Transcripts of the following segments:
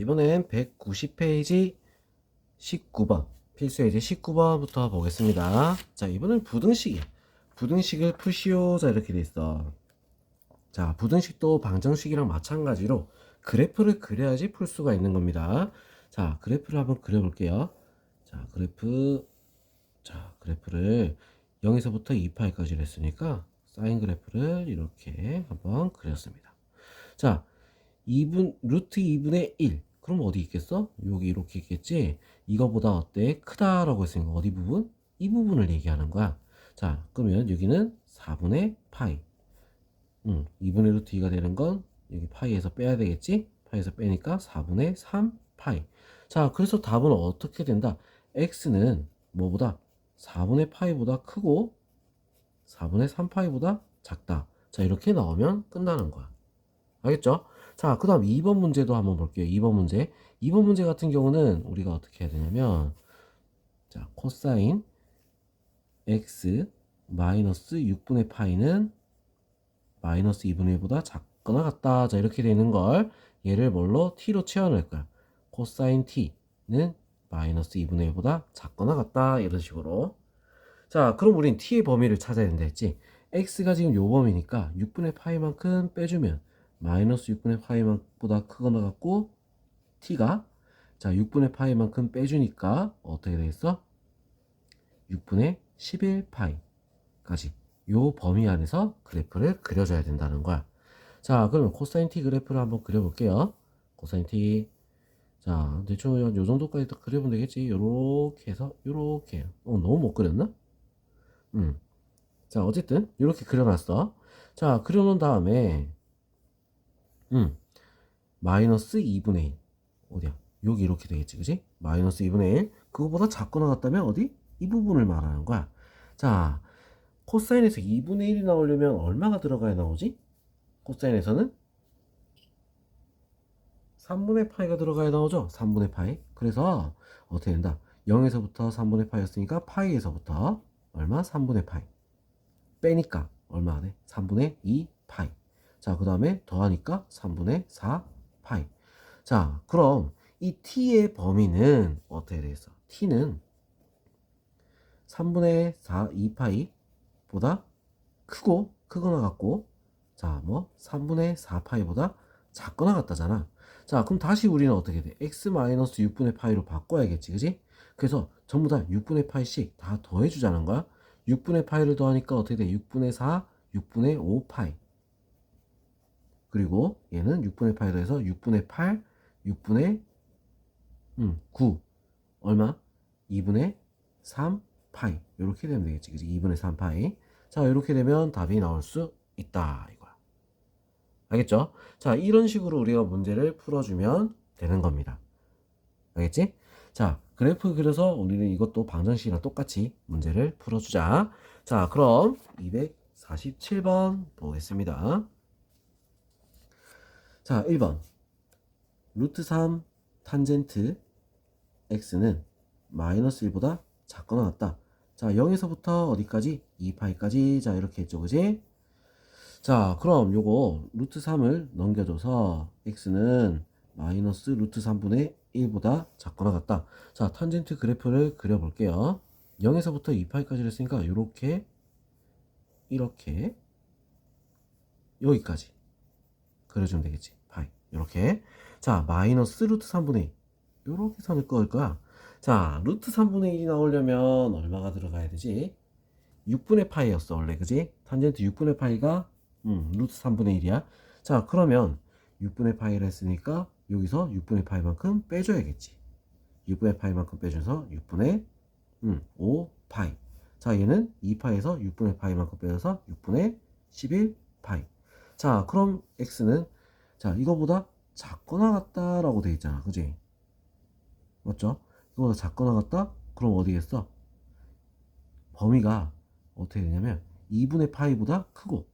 이번엔 190페이지 19번 필수예제 19번부터 보겠습니다. 자 이번엔 부등식이야. 부등식을 푸시오 자 이렇게 돼 있어. 자 부등식도 방정식이랑 마찬가지로 그래프를 그려야지 풀 수가 있는 겁니다. 자 그래프를 한번 그려볼게요. 자 그래프 자 그래프를 0에서부터 2파이까지 했으니까 사인 그래프를 이렇게 한번 그렸습니다. 자 2분 루트 2분의 1 그럼 어디 있겠어? 여기 이렇게 있겠지? 이거보다 어때? 크다라고 했으니까 어디 부분? 이 부분을 얘기하는 거야. 자, 그러면 여기는 4분의 파이. 음, 2분의 루트 2가 되는 건 여기 파이에서 빼야 되겠지? 파이에서 빼니까 4분의 3 파이. 자, 그래서 답은 어떻게 된다? x는 뭐보다 4분의 파이보다 크고 4분의 3 파이보다 작다. 자, 이렇게 나오면 끝나는 거야. 알겠죠? 자, 그 다음 2번 문제도 한번 볼게요. 2번 문제. 2번 문제 같은 경우는 우리가 어떻게 해야 되냐면, 자, 코사인 x 마이너스 6분의 파이는 마이너스 2분의 1보다 작거나 같다. 자, 이렇게 되는 걸 얘를 뭘로 t로 채워낼 거야. 코사인 t는 마이너스 2분의 1보다 작거나 같다. 이런 식으로. 자, 그럼 우린 t의 범위를 찾아야 된다 했지. x가 지금 요 범위니까 6분의 파이만큼 빼주면 마이너스 6분의 파이보다 크거나 같고 t가 자 6분의 파이만큼 빼주니까 어떻게 되겠어? 6분의 11파이까지 요 범위 안에서 그래프를 그려줘야 된다는 거야. 자 그러면 코사인 t 그래프를 한번 그려볼게요. 코사인 t 자 대충 요 정도까지 딱 그려보면 되겠지. 요렇게 해서 요렇게 어 너무 못 그렸나? 음. 자 어쨌든 이렇게 그려놨어. 자 그려놓은 다음에 음, 마이너스 2분의 1. 어디야? 여기 이렇게 되겠지, 그지? 마이너스 2분의 1. 그거보다 작거나 같다면 어디? 이 부분을 말하는 거야. 자, 코사인에서 2분의 1이 나오려면 얼마가 들어가야 나오지? 코사인에서는 3분의 파이가 들어가야 나오죠? 3분의 파이. 그래서 어떻게 된다? 0에서부터 3분의 파이였으니까 파이에서부터 얼마? 3분의 파이. 빼니까 얼마 안 해? 3분의 2 파이. 자, 그 다음에 더하니까 3분의 4 파이. 자, 그럼 이 t의 범위는 어떻게 되겠어? t는 3분의 4 2파이보다 크고 크거나 같고 자, 뭐 3분의 4 파이보다 작거나 같다잖아. 자, 그럼 다시 우리는 어떻게 돼? x-6분의 파이로 바꿔야겠지, 그지? 그래서 전부 다 6분의 파이씩 다 더해주자는 거야. 6분의 파이를 더하니까 어떻게 돼? 6분의 4, 6분의 5 파이. 그리고 얘는 6분의 파이로 해서 6분의 8, 6분의 음, 9 얼마? 2분의 3 파이. 이렇게 되면 되겠지. 그지 2분의 3 파이. 자 이렇게 되면 답이 나올 수 있다 이거야. 알겠죠? 자 이런 식으로 우리가 문제를 풀어주면 되는 겁니다. 알겠지? 자 그래프 그려서 우리는 이것도 방정식이랑 똑같이 문제를 풀어주자. 자 그럼 247번 보겠습니다 자, 1번. 루트 3 탄젠트 x는 마이너스 1보다 작거나 같다. 자, 0에서부터 어디까지? 2파이까지. 자, 이렇게 했죠. 그지? 자, 그럼 요거 루트 3을 넘겨줘서 x는 마이너스 루트 3분의 1보다 작거나 같다. 자, 탄젠트 그래프를 그려볼게요. 0에서부터 2파이까지 했으니까 요렇게 이렇게 여기까지 그려주면 되겠지. 이렇게. 자, 마이너스 루트 3분의 1. 이렇게 선을 그을 거야. 자, 루트 3분의 1이 나오려면 얼마가 들어가야 되지? 6분의 파이였어, 원래. 그지? 탄젠트 6분의 파이가, 음, 루트 3분의 1이야. 자, 그러면 6분의 파이를 했으니까 여기서 6분의 파이만큼 빼줘야겠지. 6분의 파이만큼 빼줘서 6분의, 음, 5 파이. 자, 얘는 2파에서 6분의 파이만큼 빼줘서 6분의 11 파이. 자, 그럼 x는 자, 이거보다 작거나 같다라고 돼 있잖아. 그지? 맞죠? 이거보다 작거나 같다? 그럼 어디겠어? 범위가 어떻게 되냐면 2분의 파이보다 크고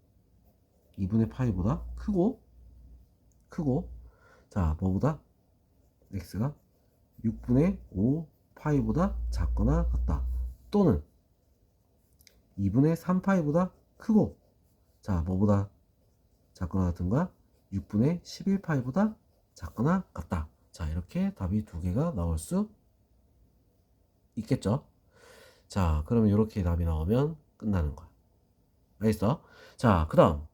2분의 파이보다 크고 크고 자, 뭐보다 x가 6분의 5 파이보다 작거나 같다. 또는 2분의 3 파이보다 크고 자, 뭐보다 작거나 같은가? 6분의 11파이보다 작거나 같다. 자, 이렇게 답이 두 개가 나올 수 있겠죠? 자, 그러면 이렇게 답이 나오면 끝나는 거야. 알겠어? 자, 그 다음.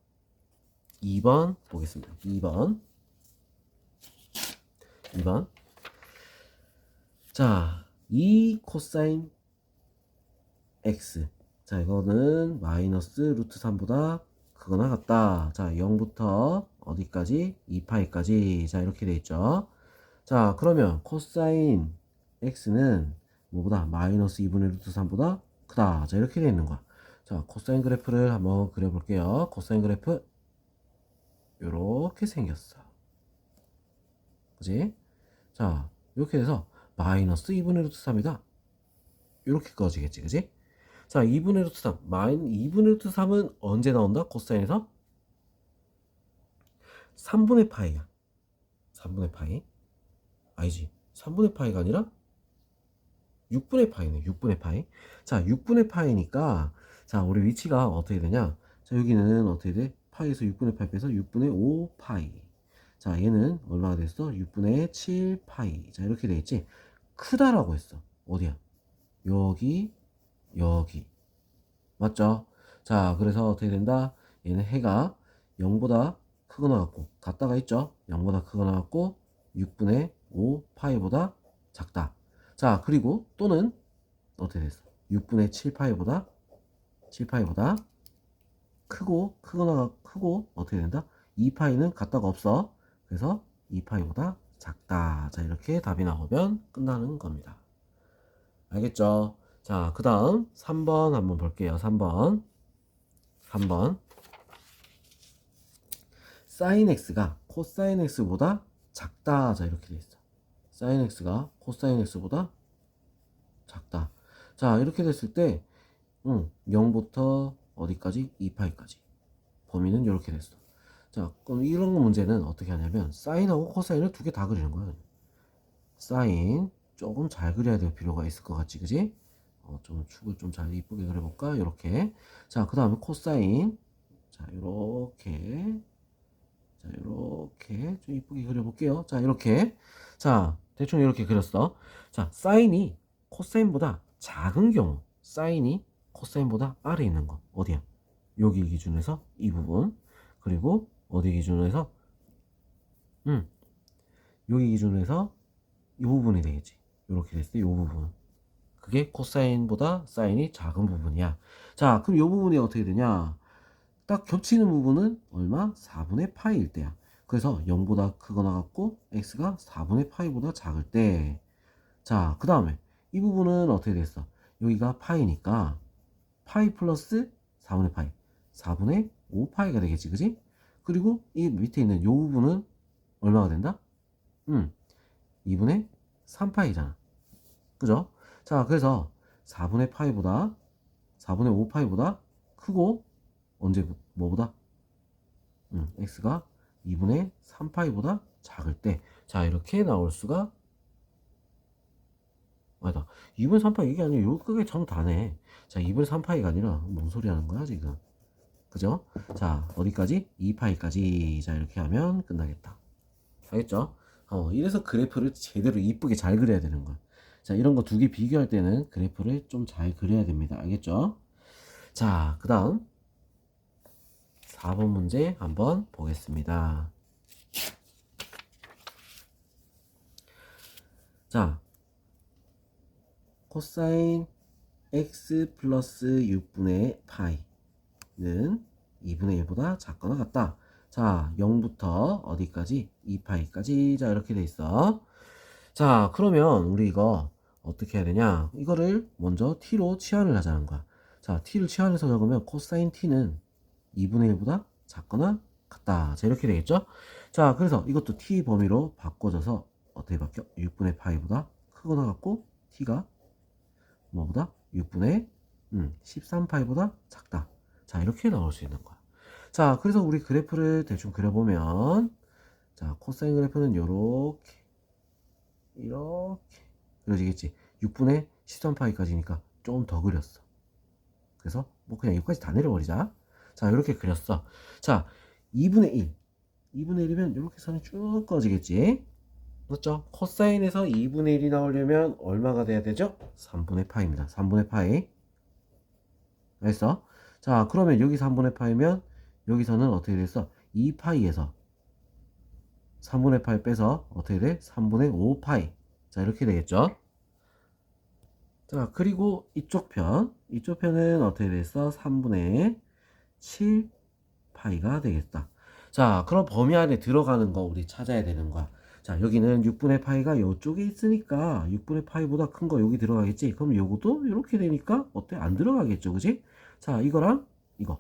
2번 보겠습니다. 2번. 2번. 자, 2 코사인 x. 자, 이거는 마이너스 루트 3보다 크거나 같다. 자, 0부터 어디까지? 2파이까지. 자, 이렇게 돼 있죠. 자, 그러면 코사인 x는 뭐보다 마이너스 2분의 루트 3보다 크다. 자, 이렇게 돼 있는 거야. 자, 코사인 그래프를 한번 그려볼게요. 코사인 그래프 요렇게 생겼어. 그지? 자, 이렇게 해서 마이너스 2분의 루트 3이다. 이렇게 꺼지겠지, 그지? 자, 2분의 루트 3. 마인 2분의 루트 3은 언제 나온다? 코사인에서 3분의 파이야. 3분의 파이. 아니지. 3분의 파이가 아니라 6분의 파이네. 6분의 파이. 자, 6분의 파이니까 자, 우리 위치가 어떻게 되냐? 자, 여기는 어떻게 돼? 파이에서 6분의 파이 빼서 6분의 5 파이. 자, 얘는 얼마가 됐어? 6분의 7 파이. 자, 이렇게 돼 있지? 크다라고 했어. 어디야? 여기, 여기. 맞죠? 자, 그래서 어떻게 된다? 얘는 해가 0보다 크거나 같고, 같다가 있죠? 0보다 크거나 같고, 6분의 5 파이보다 작다. 자, 그리고 또는 어떻게 됐어? 6분의 7 파이보다 7 파이보다 크고 크거나 크고 어떻게 된다? 2 파이는 같다가 없어. 그래서 2 파이보다 작다. 자, 이렇게 답이 나오면 끝나는 겁니다. 알겠죠? 자, 그 다음 3번 한번 볼게요. 3번. 3번. 사인 x가 코사인 x보다 작다. 자, 이렇게 돼 있어. 사인 x가 코사인 x보다 작다. 자, 이렇게 됐을 때, 응, 0부터 어디까지? 2파이까지. 범위는 이렇게 됐어. 자, 그럼 이런 문제는 어떻게 하냐면, 사인하고 코사인을 두 개 다 그리는 거야. 사인, 조금 잘 그려야 될 필요가 있을 것 같지, 그지? 어, 좀 축을 좀 잘 이쁘게 그려볼까? 이렇게. 자, 그 다음에 코사인. 자, 이렇게. 자, 이렇게 좀 이쁘게 그려볼게요. 자, 이렇게. 자, 대충 이렇게 그렸어. 자, 사인이 코사인보다 작은 경우, 사인이 코사인보다 아래에 있는 거. 어디야? 여기 기준에서 이 부분. 그리고 어디 기준에서? 음, 여기 기준에서 이 부분이 되겠지. 이렇게 됐을 때 이 부분. 그게 코사인보다 사인이 작은 부분이야. 자, 그럼 이 부분이 어떻게 되냐? 딱 겹치는 부분은 얼마? 4분의 파이일 때야. 그래서 0보다 크거나 같고 x가 4분의 파이보다 작을 때. 자, 그 다음에 이 부분은 어떻게 됐어? 여기가 파이니까 파이 플러스 4분의 파이. 4분의 5파이가 되겠지, 그지? 그리고 이 밑에 있는 이 부분은 얼마가 된다? 음, 2분의 3파이잖아. 그죠? 자, 그래서 4분의 파이보다 4분의 5 파이보다 크고 언제 뭐보다? 음, x가 2분의 3 파이보다 작을 때. 자, 이렇게 나올 수가 아니다. 2분의 3 파이 이게 아니라 요 끄게 참 다네. 자, 2분의 3 파이가 아니라 뭔 소리 하는 거야, 지금. 그죠? 자, 어디까지? 2 파이까지. 자, 이렇게 하면 끝나겠다. 알겠죠? 어, 이래서 그래프를 제대로 이쁘게 잘 그려야 되는 거야. 자, 이런 거 두 개 비교할 때는 그래프를 좀 잘 그려야 됩니다. 알겠죠? 자, 그 다음 4번 문제 한번 보겠습니다. 자, 코사인 x 플러스 6분의 파이는 2분의 1보다 작거나 같다. 자, 0부터 어디까지? 2파이까지. 자, 이렇게 돼 있어. 자, 그러면 우리 이거 어떻게 해야 되냐? 이거를 먼저 t로 치환을 하자는 거야. 자, t를 치환해서 적으면 코사인 t는 2분의 1보다 작거나 같다. 자, 이렇게 되겠죠? 자, 그래서 이것도 t 범위로 바꿔줘서 어떻게 바뀌어? 6분의 파이보다 크거나 같고 t가 뭐보다? 6분의 음, 13파이보다 작다. 자, 이렇게 나올 수 있는 거야. 자, 그래서 우리 그래프를 대충 그려보면 자, 코사인 그래프는 요렇게 이렇게 그려지겠지. 6분의 13파이까지니까 좀 더 그렸어. 그래서 뭐 그냥 여기까지 다 내려버리자. 자, 이렇게 그렸어. 자, 2분의 1. 2분의 1이면 이렇게 선이 쭉 꺼지겠지. 맞죠? 코사인에서 2분의 1이 나오려면 얼마가 돼야 되죠? 3분의 파입니다. 3분의 파이. 알겠어? 자, 그러면 여기 3분의 파이면 여기서는 어떻게 됐어? 2파이에서 3분의 파이 빼서 어떻게 돼? 3분의 5 파이. 자, 이렇게 되겠죠? 자, 그리고 이쪽 편. 이쪽 편은 어떻게 됐어? 3분의 7 파이가 되겠다. 자, 그럼 범위 안에 들어가는 거 우리 찾아야 되는 거야. 자, 여기는 6분의 파이가 이쪽에 있으니까 6분의 파이보다 큰 거 여기 들어가겠지? 그럼 요것도 이렇게 되니까 어때? 안 들어가겠죠, 그지? 자, 이거랑 이거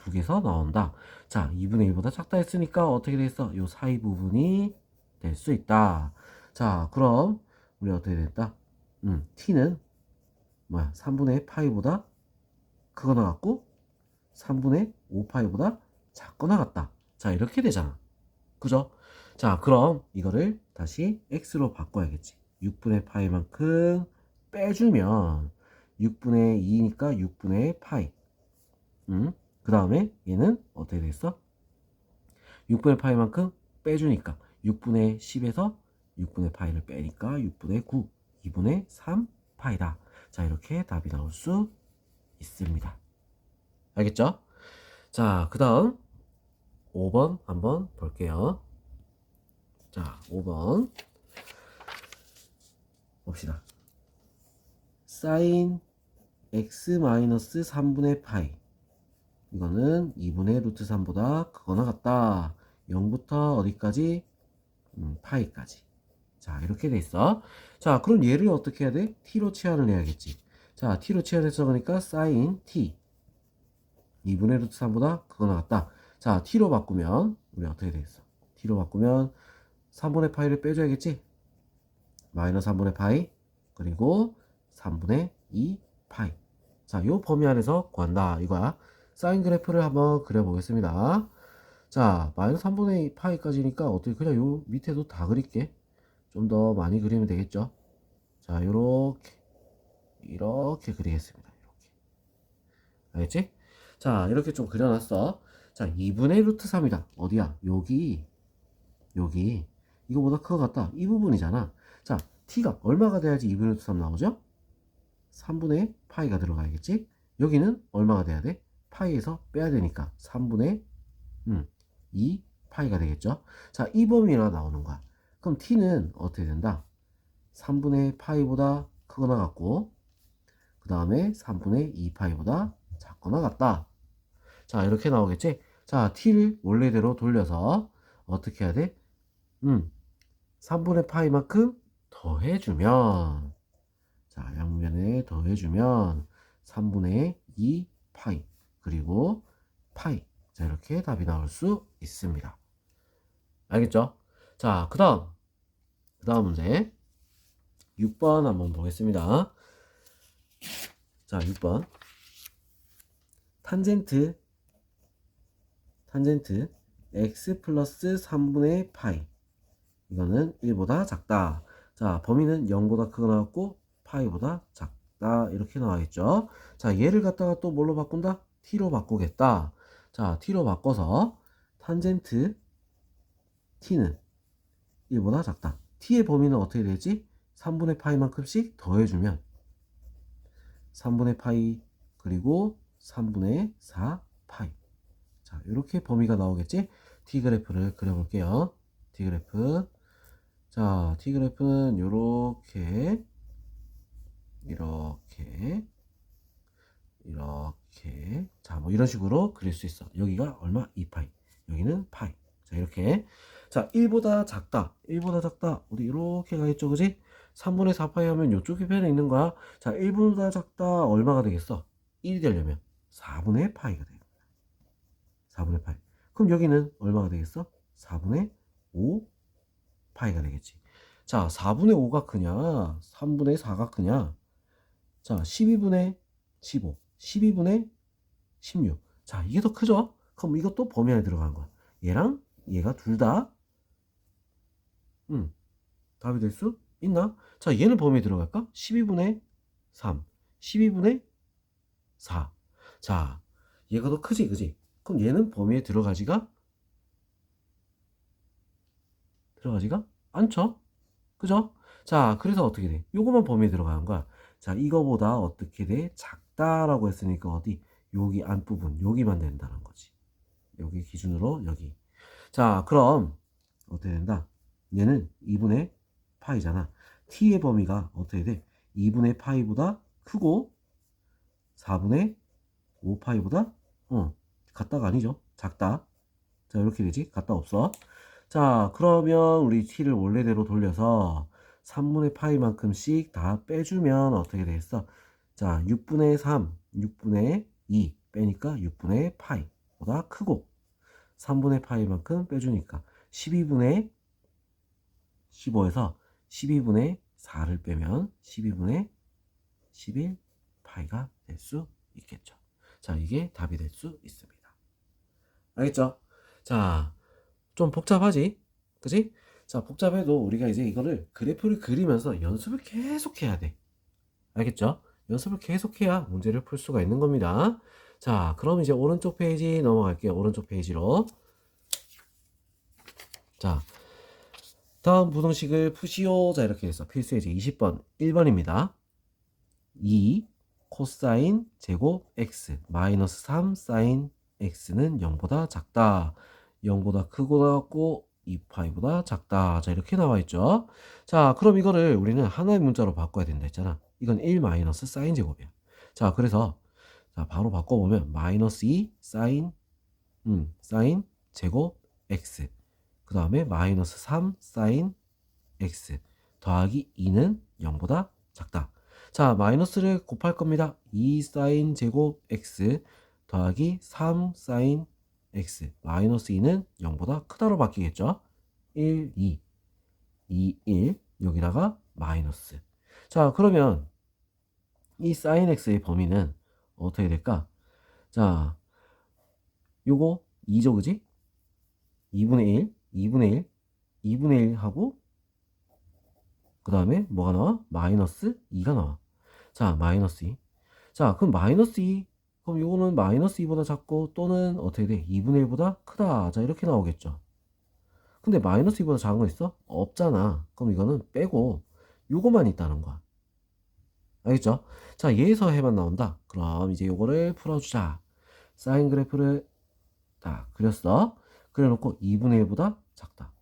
두 개서 나온다. 자, 2분의 1보다 작다 했으니까 어떻게 됐어? 요 사이 부분이 될 수 있다. 자, 그럼 우리 어떻게 됐다? 음, t는 뭐야? 3분의 파이보다 크거나 같고 3분의 5파이보다 작거나 같다. 자, 이렇게 되잖아. 그죠? 자, 그럼 이거를 다시 x로 바꿔야겠지. 6분의 파이만큼 빼주면 6분의 2니까 6분의 파이. 음? 그 다음에 얘는 어떻게 되겠어? 6분의 파이만큼 빼주니까 6분의 10에서 6분의 파이를 빼니까 6분의 9, 2분의 3 파이다. 자, 이렇게 답이 나올 수 있습니다. 알겠죠? 자, 그 다음 5번 한번 볼게요. 자, 5번 봅시다. 사인 x 마이너스 3분의 파이 이거는 2분의 루트 3보다 크거나 같다. 0부터 어디까지? 음, 파이까지. 자, 이렇게 돼 있어. 자, 그럼 얘를 어떻게 해야 돼? t로 치환을 해야겠지. 자, t로 치환해서 그러니까 사인 t 2분의 루트 3보다 크거나 같다. 자, t로 바꾸면 우리 어떻게 되겠어? t로 바꾸면 3분의 파이를 빼줘야겠지? 마이너스 3분의 파이 그리고 3분의 2 파이 자, 요 범위 안에서 구한다 이거야 사인 그래프를 한번 그려보겠습니다 자, 마이너스 3분의 2 파이까지니까 어떻게 그냥 요 밑에도 다 그릴게 좀 더 많이 그리면 되겠죠 자, 요렇게 이렇게 그리겠습니다 이렇게 알겠지? 자, 이렇게 좀 그려놨어 자, 2분의 루트 3이다 어디야? 여기 여기 이거보다 크거 같다. 이 부분이잖아. 자, t가 얼마가 돼야지 2분의 루트 3 나오죠? 3분의 파이가 들어가야겠지? 여기는 얼마가 돼야 돼? 파이에서 빼야 되니까 3분의 음, 2 파이가 되겠죠? 자, 이 범위가 나오는 거야. 그럼 t는 어떻게 된다? 3분의 파이보다 크거나 같고 그 다음에 3분의 2 파이보다 작거나 같다. 자, 이렇게 나오겠지? 자, t를 원래대로 돌려서 어떻게 해야 돼? 음, 3분의 파이만큼 더해주면 자 양면에 더해주면 3분의 2 파이 그리고 파이 자 이렇게 답이 나올 수 있습니다 알겠죠? 자 그 다음 그 다음 문제 6번 한번 보겠습니다 자 6번 탄젠트 탄젠트 x 플러스 3분의 파이 이거는 1보다 작다. 자, 범위는 0보다 크거나 같고 파이보다 작다. 이렇게 나와 있죠. 자, 얘를 갖다가 또 뭘로 바꾼다? T로 바꾸겠다. 자, t로 바꿔서 탄젠트 t는 1보다 작다. t의 범위는 어떻게 되지? 3분의 파이만큼씩 더해주면 3분의 파이 그리고 3분의 4 파이 자 이렇게 범위가 나오겠지 t 그래프를 그려볼게요 t 그래프 자, T 그래프는 요렇게 이렇게 이렇게 자, 뭐 이런 식으로 그릴 수 있어. 여기가 얼마? 2파이. 여기는 파이. 자, 이렇게 자, 1보다 작다. 1보다 작다. 우리 이렇게 가겠죠. 그지? 3분의 4파이 하면 요쪽에 편에 있는 거야. 자, 1보다 작다. 얼마가 되겠어? 1이 되려면 4분의 파이가 돼요. 4분의 파이. 그럼 여기는 얼마가 되겠어? 4분의 5 파이가 되겠지. 자, 4분의 5가 크냐? 3분의 4가 크냐? 자, 12분의 15, 12분의 16. 자, 이게 더 크죠? 그럼 이것도 범위 안에 들어가는 거야. 얘랑 얘가 둘 다, 음, 답이 될 수 있나? 자, 얘는 범위에 들어갈까? 12분의 3, 12분의 4. 자, 얘가 더 크지, 그지? 그럼 얘는 범위에 들어가지가 들어가지가 않죠? 그죠? 자, 그래서 어떻게 돼? 요거만 범위에 들어가는 거야. 자, 이거보다 어떻게 돼? 작 다라고 했으니까 어디? 여기 안부분, 여기만 된다는 거지. 여기 기준으로 여기. 자, 그럼 어떻게 된다? 얘는 2분의 파이잖아. t의 범위가 어떻게 돼? 2분의 파이보다 크고 4분의 5파이보다 어, 같다가 아니죠. 작다. 자, 이렇게 되지? 같다 없어. 자, 그러면 우리 t를 원래대로 돌려서 3분의 파이만큼씩 다 빼주면 어떻게 되겠어? 자, 6분의 3, 6분의 2 빼니까 6분의 파이보다 크고 3분의 파이만큼 빼주니까 12분의 15에서 12분의 4를 빼면 12분의 11 파이가 될 수 있겠죠. 자, 이게 답이 될 수 있습니다. 알겠죠? 자, 좀 복잡하지? 그지? 자, 복잡해도 우리가 이제 이거를 그래프를 그리면서 연습을 계속 해야 돼. 알겠죠? 연습을 계속 해야 문제를 풀 수가 있는 겁니다. 자, 그럼 이제 오른쪽 페이지 넘어갈게요. 오른쪽 페이지로. 자, 다음 부등식을 푸시오. 자, 이렇게 해서 필수 예제 20번 1번입니다. 2 코사인 제곱 x 마이너스 3 사인 x는 0보다 작다. 0보다 크고 나왔고 2파이보다 작다. 자, 이렇게 나와 있죠. 자, 그럼 이거를 우리는 하나의 문자로 바꿔야 된다 했잖아. 이건 1 마이너스 사인 제곱이야. 자, 그래서 자, 바로 바꿔 보면 마이너스 2 사인 음, 사인 제곱 x 그 다음에 마이너스 3 사인 x 더하기 2는 0보다 작다. 자, 마이너스를 곱할 겁니다. 2 사인 제곱 x 더하기 3 사인 x 마이너스 2는 0보다 크다로 바뀌겠죠. 1, 2, 2, 1 여기다가 마이너스. 자, 그러면 이 사인 x의 범위는 어떻게 될까? 자, 요거 2죠, 그지? 2분의 1, 2분의 1, 2분의 1 하고 그 다음에 뭐가 나와? 마이너스 2가 나와. 자, 마이너스 2. 자, 그럼 마이너스 2. 그럼 요거는 마이너스 2보다 작고 또는 어떻게 돼? 2분의 1보다 크다. 자, 이렇게 나오겠죠. 근데 마이너스 2보다 작은 거 있어? 없잖아. 그럼 이거는 빼고 요거만 있다는 거야. 알겠죠? 자, 얘에서 해만 나온다. 그럼 이제 요거를 풀어주자. 사인 그래프를 딱 그렸어. 그래놓고 2분의 1보다 작다.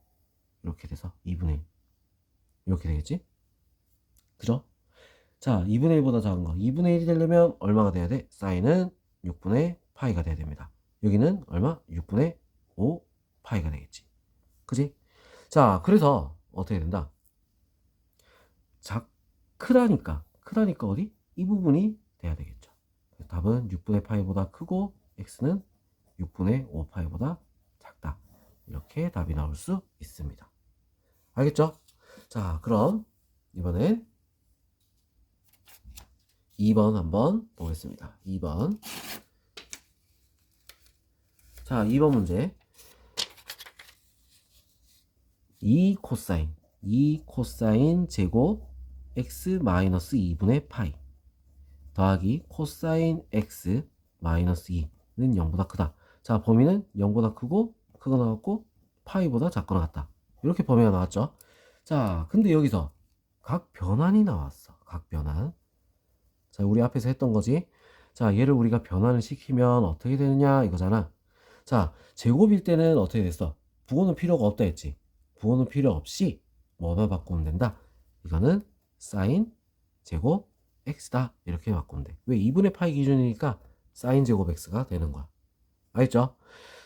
이렇게 돼서 2분의 1. 이렇게 되겠지? 그죠? 자, 2분의 1보다 작은 거. 2분의 1이 되려면 얼마가 돼야 돼? 사인은 6분의 파이가 돼야 됩니다. 여기는 얼마? 6분의 5 파이가 되겠지. 그지? 자, 그래서 어떻게 된다? 작, 크다니까. 크다니까 어디? 이 부분이 돼야 되겠죠. 답은 6분의 파이보다 크고 x는 6분의 5 파이보다 작다. 이렇게 답이 나올 수 있습니다. 알겠죠? 자, 그럼 이번엔 2번 한번 보겠습니다. 2번. 자, 2번 문제. 2 코사인, 2 코사인 제곱 x 마이너스 2분의 파이 더하기 코사인 x 마이너스 2는 0보다 크다. 자, 범위는 0보다 크고 크거 나왔고 파이보다 작거나 같다. 이렇게 범위가 나왔죠. 자, 근데 여기서 각 변환이 나왔어. 각 변환. 자, 우리 앞에서 했던 거지. 자, 얘를 우리가 변환을 시키면 어떻게 되느냐 이거잖아. 자, 제곱일 때는 어떻게 됐어? 부호는 필요가 없다 했지. 부호는 필요 없이 뭐만 바꾸면 된다. 이거는 사인 제곱 x다. 이렇게 바꾸면 돼. 왜 2분의 파이 기준이니까 사인 제곱 x가 되는 거야. 알겠죠?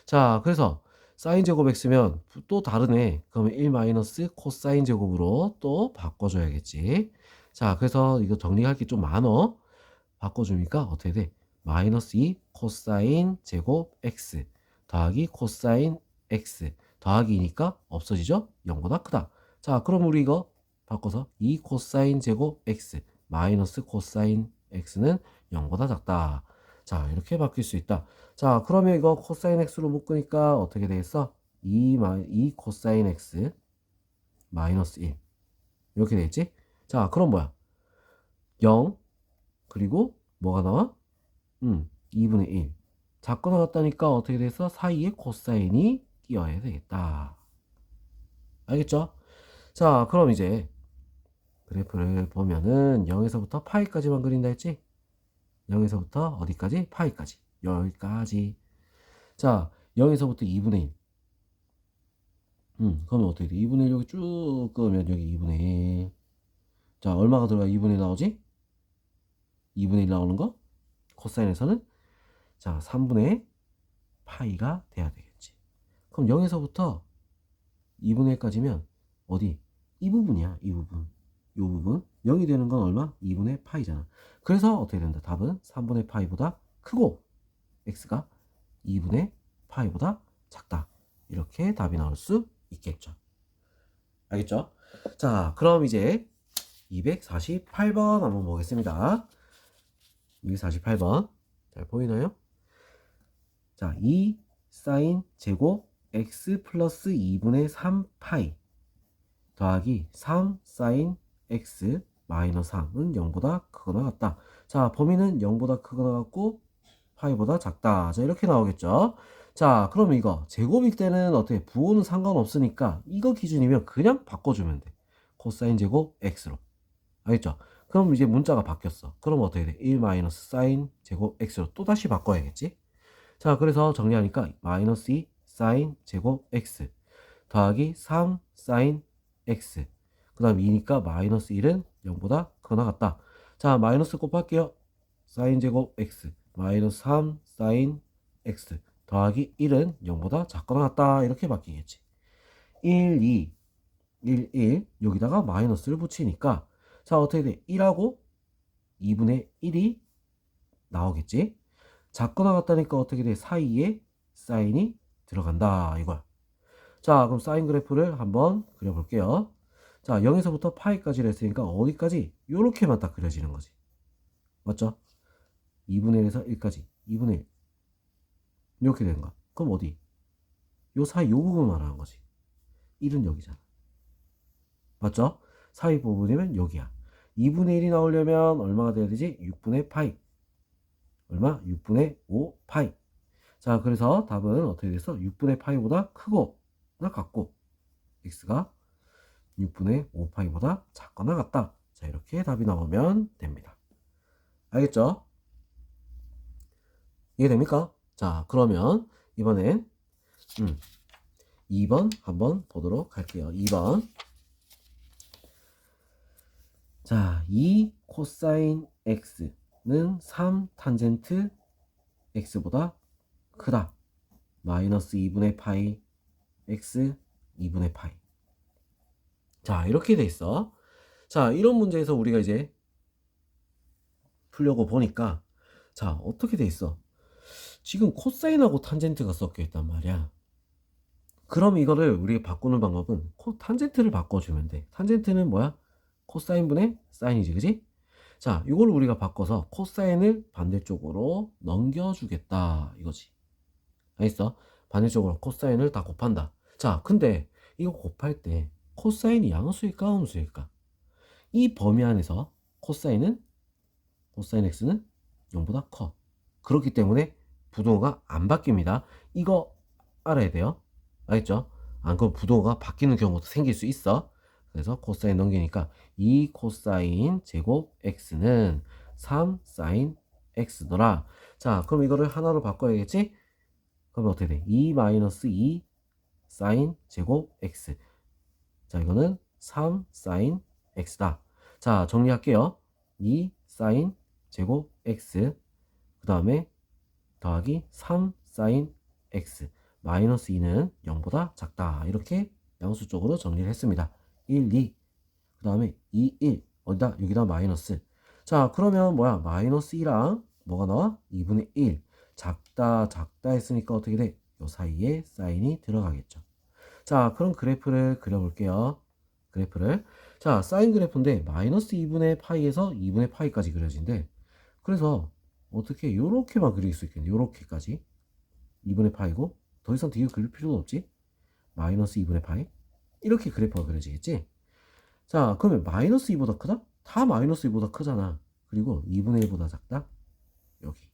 자, 그래서 사인 제곱 x면 또 다르네. 그러면 1 마이너스 코사인 제곱으로 또 바꿔줘야겠지. 자, 그래서 이거 정리할 게 좀 많어. 바꿔주니까 어떻게 돼? 마이너스 2 코사인 제곱 x 더하기 코사인 x 더하기니까 없어지죠? 0보다 크다. 자, 그럼 우리 이거 바꿔서 2 코사인 제곱 x 마이너스 코사인 x는 0보다 작다. 자, 이렇게 바뀔 수 있다. 자, 그러면 이거 코사인 x로 묶으니까 어떻게 되겠어? 2, 마, 2 코사인 x 마이너스 1 이렇게 되겠지? 자, 그럼 뭐야? 0 그리고 뭐가 나와? 음, 2분의 1 작고 나왔다니까 어떻게 돼서 사이에 코사인이 끼어야 되겠다. 알겠죠? 자, 그럼 이제 그래프를 보면은 0에서부터 파이까지만 그린다 했지? 0에서부터 어디까지? 파이까지. 여기까지. 자, 0에서부터 2분의 1. 음, 그러면 어떻게 돼? 2분의 1 여기 쭉 끄면 여기 2분의 1. 자, 얼마가 들어가 2분의 1 나오지? 2분의 1 나오는 거? 코사인에서는 자, 3분의 파이가 돼야 되겠지. 그럼 0에서부터 2분의 1까지면 어디? 이 부분이야, 이 부분. 요 부분. 0이 되는 건 얼마? 2분의 파이잖아. 그래서 어떻게 된다? 답은 3분의 파이보다 크고 x가 2분의 파이보다 작다. 이렇게 답이 나올 수 있겠죠. 알겠죠? 자, 그럼 이제 248번 한번 보겠습니다. 248번. 잘 보이나요? 자, 2 사인 제곱 x 플러스 2분의 3 파이 더하기 3 사인 x 마이너스 3은 0보다 크거나 같다. 자, 범위는 0보다 크거나 같고 파이보다 작다. 자, 이렇게 나오겠죠. 자, 그럼 이거 제곱일 때는 어떻게 부호는 상관없으니까 이거 기준이면 그냥 바꿔주면 돼. 코사인 제곱 x로. 알겠죠? 그럼 이제 문자가 바뀌었어. 그럼 어떻게 돼? 1 마이너스 사인 제곱 x로 또 다시 바꿔야겠지? 자, 그래서 정리하니까 마이너스 2 사인 제곱 x 더하기 3 사인 x 그 다음 2니까 마이너스 1은 0보다 크거나 같다. 자, 마이너스 곱할게요. 사인 제곱 x 마이너스 3 사인 x 더하기 1은 0보다 작거나 같다. 이렇게 바뀌겠지. 1, 2, 1, 1 여기다가 마이너스를 붙이니까 자 어떻게 돼? 1하고 2분의 1이 나오겠지. 작거나 같다니까 어떻게 돼? 사이에 사인이 들어간다 이거야. 자 그럼 사인 그래프를 한번 그려볼게요. 자 0에서부터 파이까지 했으니까 어디까지? 요렇게만 딱 그려지는 거지. 맞죠? 2분의 1에서 1까지 2분의 1 이렇게 되는 거야. 그럼 어디? 요 사이 요 부분 말하는 거지. 1은 여기잖아. 맞죠? 사이 부분이면 여기야. 2분의 1이 나오려면 얼마가 돼야 되지? 6분의 파이. 얼마? 6분의 5 파이. 자, 그래서 답은 어떻게 됐어? 6분의 파이보다 크고 나 같고 x가 6분의 5 파이보다 작거나 같다. 자, 이렇게 답이 나오면 됩니다. 알겠죠? 이해됩니까? 자, 그러면 이번엔 음, 2번 한번 보도록 할게요. 2번. 자, 2 코사인 x는 3 탄젠트 x보다 크다. 마이너스 2분의 파이 x 2분의 파이. 자, 이렇게 돼 있어. 자, 이런 문제에서 우리가 이제 풀려고 보니까 자, 어떻게 돼 있어? 지금 코사인하고 탄젠트가 섞여 있단 말이야. 그럼 이거를 우리가 바꾸는 방법은 코 탄젠트를 바꿔주면 돼. 탄젠트는 뭐야? 코사인분의 사인이지, 그지? 자, 이걸 우리가 바꿔서 코사인을 반대쪽으로 넘겨주겠다 이거지. 알겠어? 반대쪽으로 코사인을 다 곱한다. 자, 근데 이거 곱할 때 코사인이 양수일까 음수일까? 이 범위 안에서 코사인은 코사인 x는 0보다 커. 그렇기 때문에 부동호가 안 바뀝니다. 이거 알아야 돼요. 알겠죠? 안 그러면 부동호가 바뀌는 경우도 생길 수 있어. 그래서 코사인 넘기니까 2 코사인 제곱 x는 3 사인 x더라. 자, 그럼 이거를 하나로 바꿔야겠지? 그러면 어떻게 돼? 2 마이너스 2 사인 제곱 x. 자, 이거는 3 사인 x다. 자, 정리할게요. 2 사인 제곱 x. 그 다음에 더하기 3 사인 x. 마이너스 2는 0보다 작다. 이렇게 양수 쪽으로 정리를 했습니다. 1, 2. 그 다음에 2, 1. 어디다? 여기다 마이너스. 자, 그러면 뭐야? 마이너스 2랑 뭐가 나와? 2분의 1. 작다, 작다 했으니까 어떻게 돼? 요 사이에 사인이 들어가겠죠. 자, 그럼 그래프를 그려볼게요. 그래프를. 자, 사인 그래프인데 마이너스 2분의 파이에서 2분의 파이까지 그려진대. 그래서 어떻게 요렇게만 그릴 수 있겠네. 요렇게까지. 2분의 파이고 더 이상 뒤에 그릴 필요도 없지. 마이너스 2분의 파이. 이렇게 그래프가 그려지겠지? 자, 그러면 마이너스 2보다 크다? 다 마이너스 2보다 크잖아. 그리고 2분의 1보다 작다? 여기.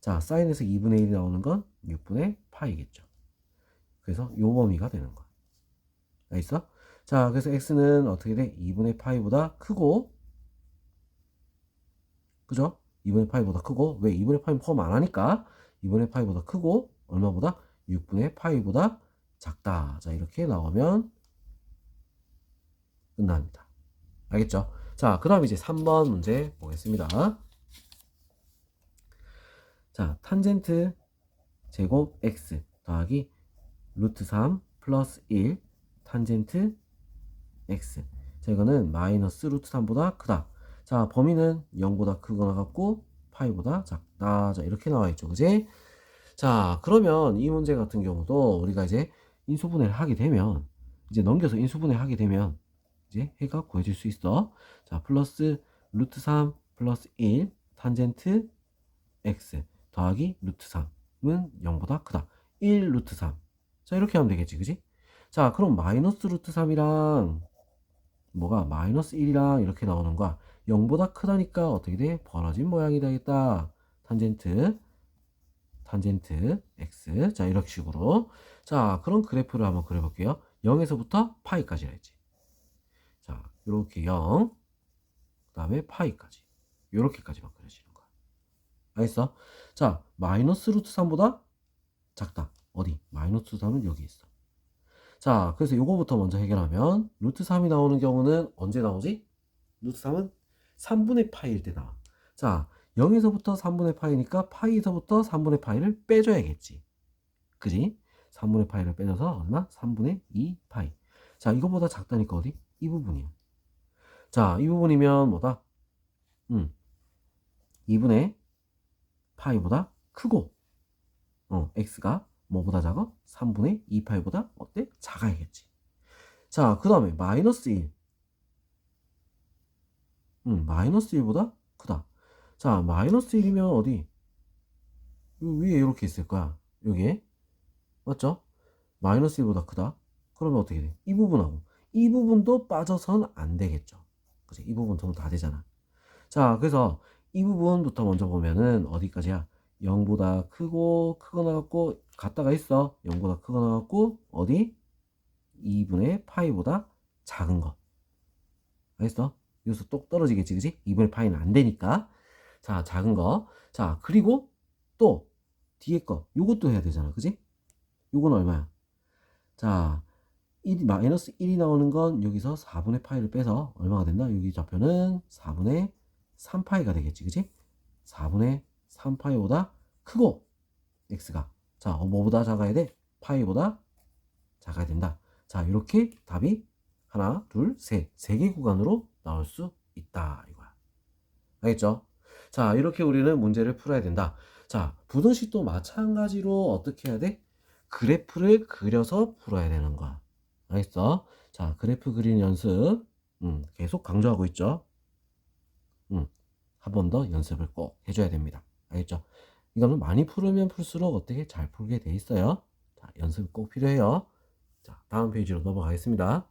자, 사인에서 2분의 1이 나오는 건 6분의 파이겠죠. 그래서 요 범위가 되는 거야. 알겠어? 자, 그래서 x는 어떻게 돼? 2분의 파이보다 크고, 그죠? 2분의 파이보다 크고, 왜 2분의 파이는 포함 안 하니까 2분의 파이보다 크고, 얼마보다? 6분의 파이보다 작다. 자, 이렇게 나오면 끝납니다. 알겠죠? 자, 그 다음 이제 3번 문제 보겠습니다. 자, 탄젠트 제곱 x 더하기 루트 3 플러스 1 탄젠트 x. 자, 이거는 마이너스 루트 3보다 크다. 자, 범위는 0보다 크거나 같고 파이보다 작다. 자, 이렇게 나와 있죠. 그지? 자, 그러면 이 문제 같은 경우도 우리가 이제 인수분해를 하게 되면 이제 넘겨서 인수분해 하게 되면 이제 해가 구해질 수 있어. 자, 플러스 루트 3 플러스 1 탄젠트 x 더하기 루트 3은 0보다 크다. 1 루트 3. 자, 이렇게 하면 되겠지. 그지? 자, 그럼 마이너스 루트 3이랑 뭐가 마이너스 1이랑 이렇게 나오는 거야. 0보다 크다니까 어떻게 돼? 벌어진 모양이 되겠다. 탄젠트 탄젠트 x 자 이렇게 식으로 자 그런 그래프를 한번 그려볼게요 0에서부터 파이까지 했지 자 이렇게 0 그다음에 파이까지 이렇게까지만 그려지는 거야 알겠어 자 마이너스 루트 3보다 작다 어디 마이너스 3은 여기 있어 자 그래서 요거부터 먼저 해결하면 루트 3이 나오는 경우는 언제 나오지 루트 3은 3분의 파이일 때 나와 자 0에서부터 3분의 파이니까 파이에서부터 3분의 파이를 빼줘야겠지. 그지? 3분의 파이를 빼줘서 얼마? 3분의 2 파이. 자, 이거보다 작다니까 어디? 이 부분이야. 자, 이 부분이면 뭐다? 음. 2분의 파이보다 크고, 어, x가 뭐보다 작아? 3분의 2 파이보다 어때? 작아야겠지. 자, 그 다음에 마이너스 1. 음, 마이너스 1보다 크다. 자, 마이너스 1이면 어디? 요 위에 이렇게 있을 거야. 여기에. 맞죠? 마이너스 1보다 크다. 그러면 어떻게 돼? 이 부분하고. 이 부분도 빠져선 안 되겠죠. 그치? 이 부분 전부 다 되잖아. 자, 그래서 이 부분부터 먼저 보면은 어디까지야? 0보다 크고, 크거나 같고, 같다가 있어. 0보다 크거나 같고, 어디? 2분의 파이보다 작은 거. 알겠어? 여기서 똑 떨어지겠지, 그지? 2분의 파이는 안 되니까. 자, 작은 거. 자, 그리고 또 뒤에 거. 요것도 해야 되잖아. 그지? 요건 얼마야? 자, 1, 마이너스 1이 나오는 건 여기서 4분의 파이를 빼서 얼마가 된다? 여기 좌표는 4분의 3파이가 되겠지. 그지? 4분의 3파이보다 크고 x가 자, 어, 뭐보다 작아야 돼? 파이보다 작아야 된다. 자, 이렇게 답이 하나, 둘, 셋, 세 개 구간으로 나올 수 있다. 이거야. 알겠죠? 자, 이렇게 우리는 문제를 풀어야 된다. 자, 부등식도 마찬가지로 어떻게 해야 돼? 그래프를 그려서 풀어야 되는 거야. 알겠어? 자, 그래프 그리는 연습. 음, 계속 강조하고 있죠? 음, 한 번 더 연습을 꼭 해줘야 됩니다. 알겠죠? 이거는 많이 풀으면 풀수록 어떻게 잘 풀게 돼 있어요. 자, 연습 꼭 필요해요. 자, 다음 페이지로 넘어가겠습니다.